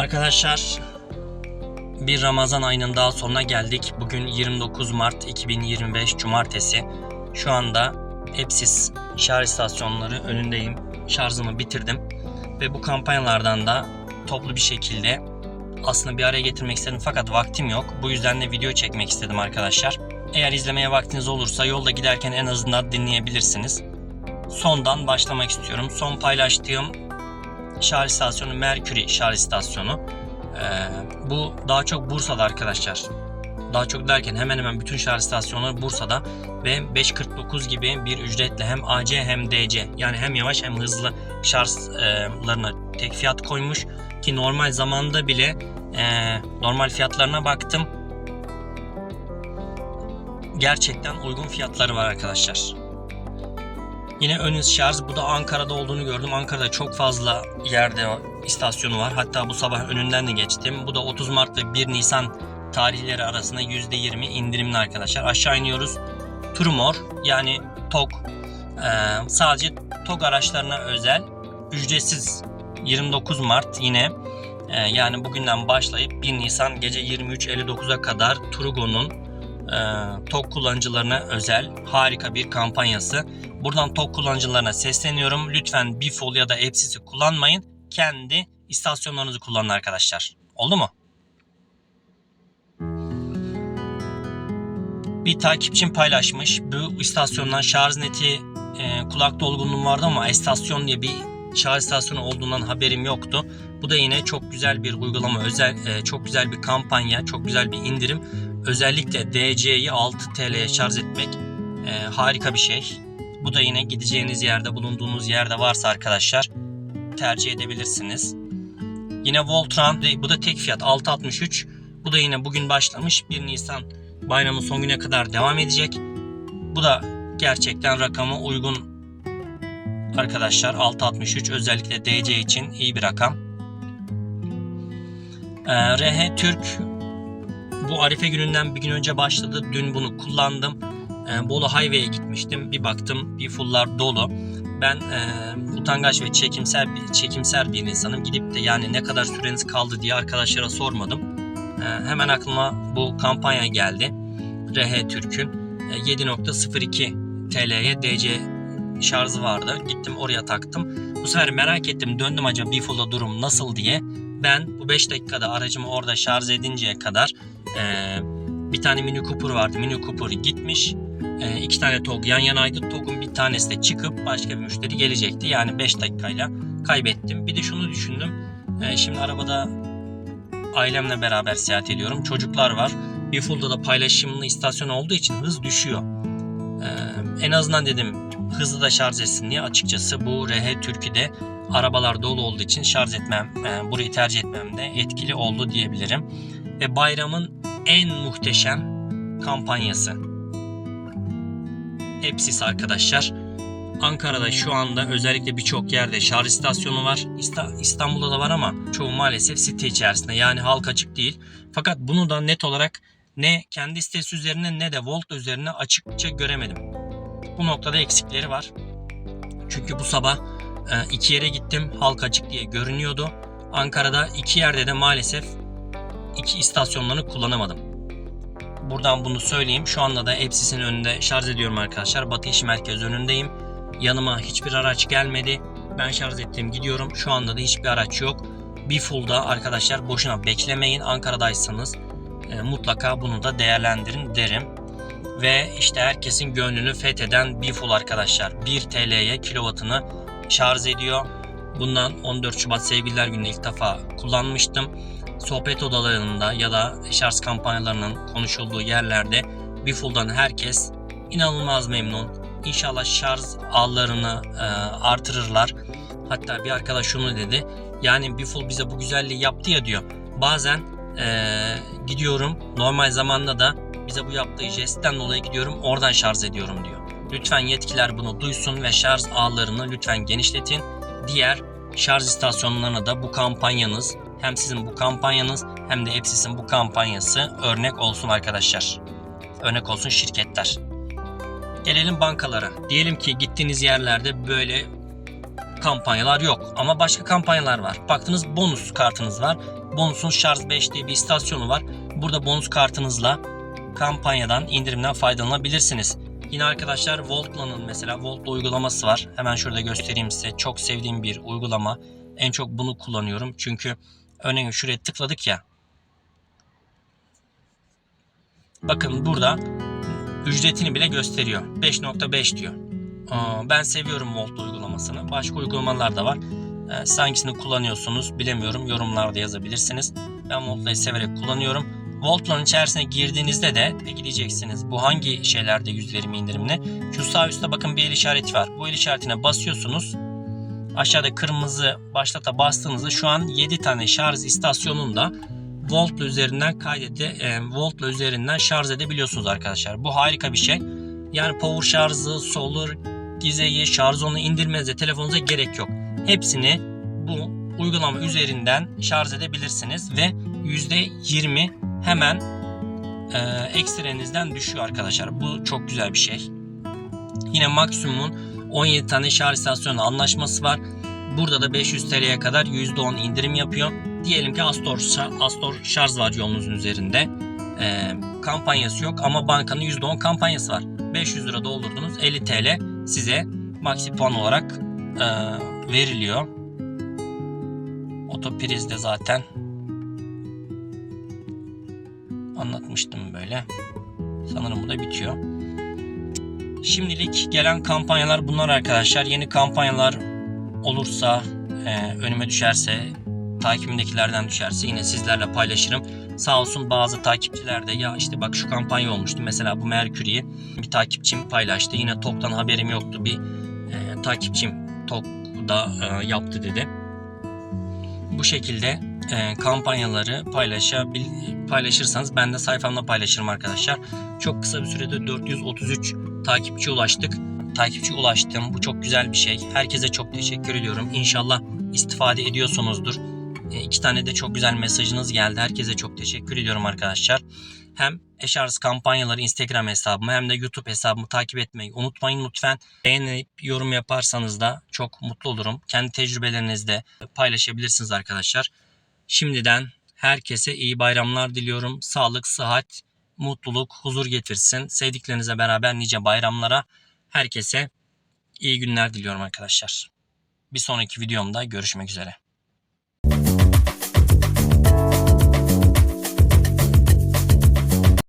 Arkadaşlar bir Ramazan ayının daha sonuna geldik. Bugün 29 Mart 2025 Cumartesi. Şu anda Epsis şarj istasyonları önündeyim. Şarjımı bitirdim. Ve bu kampanyalardan da toplu bir şekilde aslında bir araya getirmek istedim fakat vaktim yok. Bu yüzden de video çekmek istedim arkadaşlar. Eğer izlemeye vaktiniz olursa yolda giderken en azından dinleyebilirsiniz. Sondan başlamak istiyorum. Son paylaştığım şarj istasyonu Mercury şarj istasyonu. Ee, bu daha çok Bursa'da arkadaşlar. Daha çok derken hemen hemen bütün şarj istasyonları Bursa'da ve 5.49 gibi bir ücretle hem AC hem DC yani hem yavaş hem hızlı şarjlarına tek fiyat koymuş ki normal zamanda bile e, normal fiyatlarına baktım. Gerçekten uygun fiyatları var arkadaşlar. Yine ön şarj. Bu da Ankara'da olduğunu gördüm. Ankara'da çok fazla yerde istasyonu var. Hatta bu sabah önünden de geçtim. Bu da 30 Mart ve 1 Nisan tarihleri arasında %20 indirimli arkadaşlar. Aşağı iniyoruz. Turmor yani TOG ee, sadece TOG araçlarına özel ücretsiz 29 Mart yine ee, yani bugünden başlayıp 1 Nisan gece 23.59'a kadar Turgo'nun e, TOG kullanıcılarına özel harika bir kampanyası. Buradan TOG kullanıcılarına sesleniyorum. Lütfen Bifol ya da Epsis'i kullanmayın. Kendi istasyonlarınızı kullanın arkadaşlar. Oldu mu? Bir takipçim paylaşmış. Bu istasyondan şarj neti e, kulak dolgunluğum vardı ama istasyon diye bir şarj istasyonu olduğundan haberim yoktu. Bu da yine çok güzel bir uygulama, özel e, çok güzel bir kampanya, çok güzel bir indirim. Özellikle DC'yi 6 TL'ye şarj etmek e, harika bir şey. Bu da yine gideceğiniz yerde, bulunduğunuz yerde varsa arkadaşlar tercih edebilirsiniz. Yine Voltran, bu da tek fiyat 6.63. Bu da yine bugün başlamış. 1 Nisan bayramın son güne kadar devam edecek. Bu da gerçekten rakama uygun arkadaşlar. 6.63 özellikle DC için iyi bir rakam. Ee, RH Türk bu Arife gününden bir gün önce başladı. Dün bunu kullandım. Ee, Bolu Highway'e gitmiştim. Bir baktım bir fullar dolu. Ben e, utangaç ve çekimser bir, çekimser bir insanım. Gidip de yani ne kadar süreniz kaldı diye arkadaşlara sormadım. E, hemen aklıma bu kampanya geldi. RH Türk'ün e, 7.02 TL'ye DC şarjı vardı. Gittim oraya taktım. Bu sefer merak ettim döndüm acaba Biful'da durum nasıl diye. Ben bu 5 dakikada aracımı orada şarj edinceye kadar e, bir tane Mini Cooper vardı. Mini Cooper gitmiş. E, iki tane TOG yan yanaydı. TOG'un bir tanesi de çıkıp başka bir müşteri gelecekti. Yani 5 dakikayla kaybettim. Bir de şunu düşündüm. E, şimdi arabada ailemle beraber seyahat ediyorum. Çocuklar var. Biful'da da paylaşımlı istasyon olduğu için hız düşüyor. E, en azından dedim hızlı da şarj etsin diye açıkçası bu RH Türkiye'de arabalar dolu olduğu için şarj etmem, e, burayı tercih etmem de etkili oldu diyebilirim. Ve bayramın en muhteşem kampanyası. Epsis arkadaşlar. Ankara'da şu anda özellikle birçok yerde şarj istasyonu var. İsta- İstanbul'da da var ama çoğu maalesef site içerisinde yani halk açık değil. Fakat bunu da net olarak ne kendi sitesi üzerine ne de Volt üzerine açıkça göremedim. Bu noktada eksikleri var. Çünkü bu sabah e, iki yere gittim halk açık diye görünüyordu. Ankara'da iki yerde de maalesef iki istasyonlarını kullanamadım. Buradan bunu söyleyeyim. Şu anda da Epsis'in önünde şarj ediyorum arkadaşlar. Batı İşi Merkezi önündeyim. Yanıma hiçbir araç gelmedi. Ben şarj ettim gidiyorum. Şu anda da hiçbir araç yok. Bir fullda arkadaşlar boşuna beklemeyin. Ankara'daysanız e, mutlaka bunu da değerlendirin derim. Ve işte herkesin gönlünü fetheden bir full arkadaşlar. 1 TL'ye kilovatını şarj ediyor. Bundan 14 Şubat Sevgililer Günü'nde ilk defa kullanmıştım. Sohbet odalarında ya da şarj kampanyalarının konuşulduğu yerlerde Biful'dan herkes inanılmaz memnun. İnşallah şarj ağlarını e, artırırlar. Hatta bir arkadaş şunu dedi. Yani Biful bize bu güzelliği yaptı ya diyor. Bazen e, gidiyorum normal zamanda da bize bu yaptığı jestten dolayı gidiyorum oradan şarj ediyorum diyor. Lütfen yetkililer bunu duysun ve şarj ağlarını lütfen genişletin. Diğer şarj istasyonlarına da bu kampanyanız hem sizin bu kampanyanız hem de Epsis'in bu kampanyası örnek olsun arkadaşlar. Örnek olsun şirketler. Gelelim bankalara. Diyelim ki gittiğiniz yerlerde böyle kampanyalar yok ama başka kampanyalar var. Baktınız bonus kartınız var. Bonus'un Şarj 5 diye bir istasyonu var. Burada bonus kartınızla kampanyadan, indirimden faydalanabilirsiniz. Yine arkadaşlar Voltlan'ın mesela Voltla uygulaması var. Hemen şurada göstereyim size. Çok sevdiğim bir uygulama. En çok bunu kullanıyorum. Çünkü örneğin şuraya tıkladık ya. Bakın burada ücretini bile gösteriyor. 5.5 diyor. Ben seviyorum Voltla uygulamasını. Başka uygulamalar da var. Ee, Siz hangisini kullanıyorsunuz bilemiyorum. Yorumlarda yazabilirsiniz. Ben Voltla'yı severek kullanıyorum. Voltlan'ın içerisine girdiğinizde de peki diyeceksiniz bu hangi şeylerde yüz verimi indirimli? Şu sağ üstte bakın bir el işareti var. Bu el işaretine basıyorsunuz. Aşağıda kırmızı başlata bastığınızda şu an 7 tane şarj istasyonunda Voltla üzerinden kaydede e, Voltla üzerinden şarj edebiliyorsunuz arkadaşlar. Bu harika bir şey. Yani power şarjı, solar, gizeyi, şarj onu indirmenize telefonunuza gerek yok. Hepsini bu uygulama üzerinden şarj edebilirsiniz ve %20 hemen e, ekstrenizden düşüyor arkadaşlar. Bu çok güzel bir şey. Yine maksimum 17 tane şarj istasyonu anlaşması var. Burada da 500 TL'ye kadar %10 indirim yapıyor. Diyelim ki Astor, Astor şarj var yolunuzun üzerinde. E, kampanyası yok ama bankanın %10 kampanyası var. 500 lira doldurdunuz 50 TL size maksi puan olarak e, veriliyor. Otopriz de zaten anlatmıştım böyle. Sanırım bu da bitiyor. Şimdilik gelen kampanyalar bunlar arkadaşlar. Yeni kampanyalar olursa, e, önüme düşerse, takibimdekilerden düşerse yine sizlerle paylaşırım. Sağ olsun bazı takipçiler de ya işte bak şu kampanya olmuştu. Mesela bu Mercury'yi bir takipçim paylaştı. Yine TOK'tan haberim yoktu. Bir e, takipçim TOK'da e, yaptı dedi. Bu şekilde e, kampanyaları paylaşabil paylaşırsanız ben de sayfamda paylaşırım arkadaşlar. Çok kısa bir sürede 433 takipçi ulaştık. Takipçi ulaştım. Bu çok güzel bir şey. Herkese çok teşekkür ediyorum. İnşallah istifade ediyorsunuzdur. E, iki tane de çok güzel mesajınız geldi. Herkese çok teşekkür ediyorum arkadaşlar. Hem Eşarz kampanyaları Instagram hesabımı hem de YouTube hesabımı takip etmeyi unutmayın lütfen. Beğenip yorum yaparsanız da çok mutlu olurum. Kendi tecrübelerinizi de paylaşabilirsiniz arkadaşlar. Şimdiden herkese iyi bayramlar diliyorum. Sağlık, sıhhat, mutluluk, huzur getirsin. Sevdiklerinizle beraber nice bayramlara herkese iyi günler diliyorum arkadaşlar. Bir sonraki videomda görüşmek üzere.